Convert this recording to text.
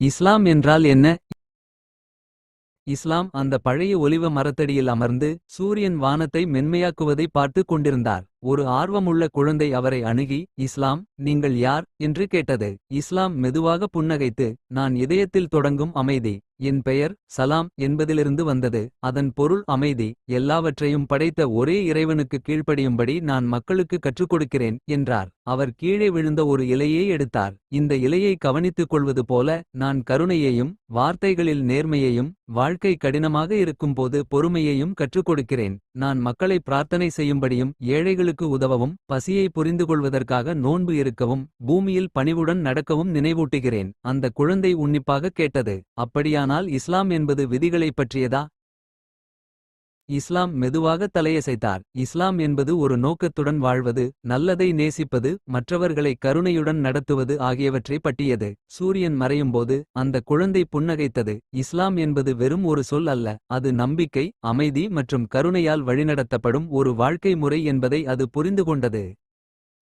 இஸ்லாம் என்றால் என்ன? இஸ்லாம் அந்த பழைய ஒலிவ மரத்தடியில் அமர்ந்து சூரியன் வானத்தை மென்மையாக்குவதை பார்த்து கொண்டிருந்தார். ஒரு ஆர்வமுள்ள குழந்தை அவரை அணுகி இஸ்லாம் நீங்கள் யார்? என்று கேட்டது. இஸ்லாம் மெதுவாக புன்னகைத்து நான் இதயத்தில் தொடங்கும் அமைதி. என் பெயர் சலாம் என்பதிலிருந்து வந்தது. அதன் பொருள் அமைதி. எல்லாவற்றையும் படைத்த ஒரே இறைவனுக்கு கீழ்ப்படியும்படி நான் மக்களுக்கு கற்றுக் கொடுக்கிறேன் என்றார். அவர் கீழே விழுந்த ஒரு இலையை எடுத்தார். இந்த இலையை கவனித்துக் கொள்வது போல நான் கருணையையும் வார்த்தைகளில் நேர்மையையும் வாழ்க்கை கடினமாக இருக்கும்போது பொறுமையையும் கற்றுக் கொடுக்கிறேன். நான் மக்களை பிரார்த்தனை செய்யும்படியும் ஏழைகளுக்கு உதவவும் பசியை புரிந்து கொள்வதற்காக நோன்பு இருக்கவும் பூமியில் பணிவுடன் நடக்கவும் நினைவூட்டுகிறேன். அந்த குழந்தை உன்னிப்பாக கேட்டது அப்படியானால் இஸ்லாம் என்பது விதிகளைப் பற்றியதா? இஸ்லாம் மெதுவாக தலையசைத்தார். இஸ்லாம் என்பது ஒரு நோக்கத்துடன் வாழ்வது நல்லதை நேசிப்பது மற்றவர்களை கருணையுடன் நடத்துவது ஆகியவற்றை பட்டியது சூரியன் மறையும்போது அந்த குழந்தை புன்னகைத்தது. இஸ்லாம் என்பது வெறும் ஒரு சொல் அல்ல அது நம்பிக்கை அமைதி மற்றும் கருணையால் வழிநடத்தப்படும் ஒரு வாழ்க்கை முறை என்பதை அது புரிந்து கொண்டது.